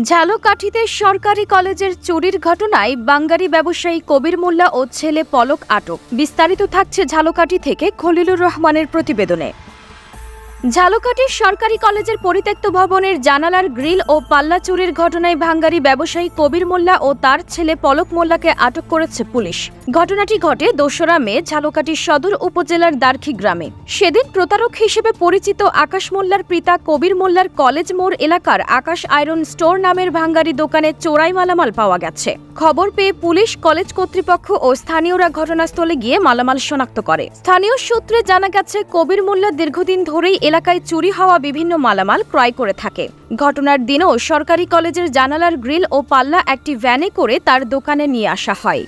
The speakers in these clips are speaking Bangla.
ঝালকাঠিতে সরকারি কলেজের চুরির ঘটনায় বাঙ্গারি ব্যবসায়ী কবির মোল্লা ও ছেলে পলক আটক। বিস্তারিত থাকছে ঝালকাঠি থেকে খলিলুর রহমানের প্রতিবেদনে। ঝালকাঠির সরকারি কলেজের পরিত্যক্ত ভবনের জানালার গ্রিল ও পাল্লা চুরির ঘটনায় ভাঙ্গারি ব্যবসায়ী কবির মোল্লা ও তার ছেলে পলক মোল্লাকে আটক করেছে পুলিশ। ঘটনাটি ঘটে দোসরা মে ঝালকাঠি সদর উপজেলার দার্খি গ্রামে। সেদিন প্রতারক হিসেবে পরিচিত আকাশ মোল্লার পিতা কবির মোল্লার কলেজ মোড় এলাকার আকাশ আয়রন স্টোর নামের ভাঙ্গারি দোকানে চোরাই মালামাল পাওয়া গেছে। খবর পেয়ে পুলিশ কলেজ কর্তৃপক্ষ ও স্থানীয়রা ঘটনাস্থলে গিয়ে মালামাল শনাক্ত করে। স্থানীয় সূত্রে জানা গেছে, কবির মোল্লা দীর্ঘদিন ধরেই এলাকায় চুরি হওয়া বিভিন্ন মালামাল ক্রয় করে থাকে। ঘটনার দিনও সরকারি কলেজের জানালার গ্রিল ও পাল্লা একটি ভ্যানে করে তার দোকানে নিয়ে আসা হয়,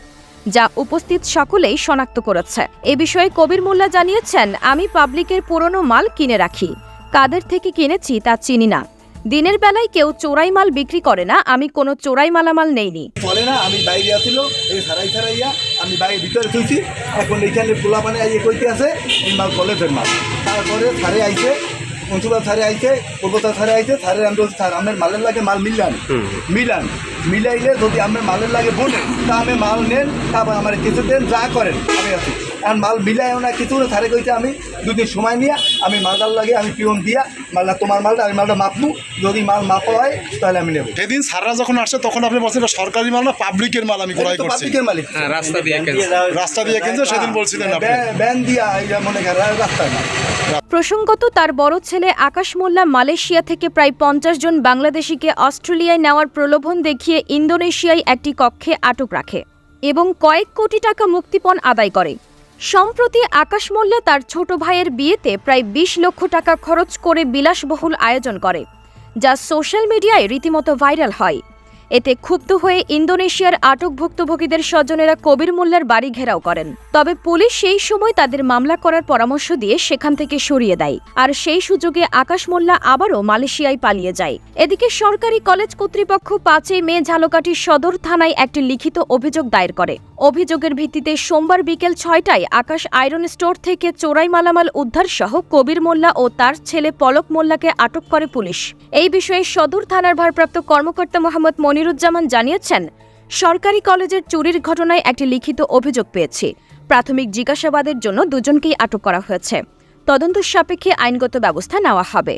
যা উপস্থিত সকলেই শনাক্ত করেছে। এ বিষয়ে কবির মোল্লা জানিয়েছেন, আমি পাবলিকের পুরনো মাল কিনে রাখি। কাদের থেকে কিনেছি তা চিনি না। দিনের বেলায় কেউ চোরাই মাল বিক্রি করে না, আমি কোনো চোরাই মালামাল নেইনি। চলে না, আমি বাইরে আসিল এই সারাই সারাইয়া আমি বাইরে ভিতরে থুইছি এখন এইখানে পোলা মানে ইয়ে কইতে আছে মাল কলেজের মাল তারপরে সারে আইছে পঞ্চুলা সারে আইছে কলকাতা সারে আইছে সারে আমি বলছি স্যার আমার মালের লাগে মাল মিলান। মিলান। মিলাইলে যদি আমার মালের লাগে বলে তা আমি মাল নেন তারপর আমার কিছু দেন যা করেন আমি আছি। আর মাল মিলাইও না কিছু না সারে কইতে আমি দুদিন সময় নিয়ে আমি মালটার লাগে আমি পিওন দিয়া মালটা তোমার মালটা আমি মালটা মাপবো যদি মাল মাপা হয় তাহলে আমি নেব। সেদিন সাররা যখন আসছে তখন আপনি বলছেন সরকারি মাল না পাবলিকের মাল আমি ক্রয় করছি। পাবলিকের মালিক হ্যাঁ, রাস্তা দিয়ে। রাস্তা দিয়ে কিনছে সেদিন বলছিলেন আপনি। ব্যান- দিয়া এই মনে করেন রাস্তায় না প্রসঙ্গত তার বড় ছেলে আকাশ মোল্লা মালয়েশিয়া থেকে প্রায় পঞ্চাশ জন বাংলাদেশিকে অস্ট্রেলিয়ায় নেওয়ার প্রলোভন দেখিয়ে ইন্দোনেশিয়ায় একটি কক্ষে আটক রাখে এবং কয়েক কোটি টাকা মুক্তিপণ আদায় করে। সম্প্রতি আকাশ মোল্লা তার ছোট ভাইয়ের বিয়েতে প্রায় বিশ লক্ষ টাকা খরচ করে বিলাসবহুল আয়োজন করে, যা সোশ্যাল মিডিয়ায় রীতিমতো ভাইরাল হয়। এতে ক্ষুব্ধ হয়ে ইন্দোনেশিয়ার আটক ভুক্তভোগীদের স্বজনেরা কবির মোল্লার বাড়ি ঘেরাও করেন। তবে পুলিশ সেই সময় তাদের মামলা করার পরামর্শ দিয়ে সেখান থেকে সরিয়ে দেয়। আর সেই সুযোগে আকাশ মোল্লা আবারও মালয়েশিয়ায় পালিয়ে যায়। এদিকে সরকারি কলেজ কর্তৃপক্ষ পাঁচই মে ঝালকাঠি সদর থানায় একটি লিখিত অভিযোগ দায়ের করে। অভিযোগের ভিত্তিতে সোমবার বিকেল ছয়টায় আকাশ আয়রন স্টোর থেকে চোরাই মালামাল উদ্ধার সহ কবির মোল্লা ও তার ছেলে পলক মোল্লাকে আটক করে পুলিশ। এই বিষয়ে সদর থানার ভারপ্রাপ্ত কর্মকর্তা মোহাম্মদ মনিরুজ্জামান জানিয়েছেন, সরকারি কলেজের চুরির ঘটনায় একটি লিখিত অভিযোগ পেয়েছি। প্রাথমিক জিজ্ঞাসাবাদের জন্য দুজনকেই আটক করা হয়েছে। তদন্ত সাপেক্ষে আইনগত ব্যবস্থা নেওয়া হবে।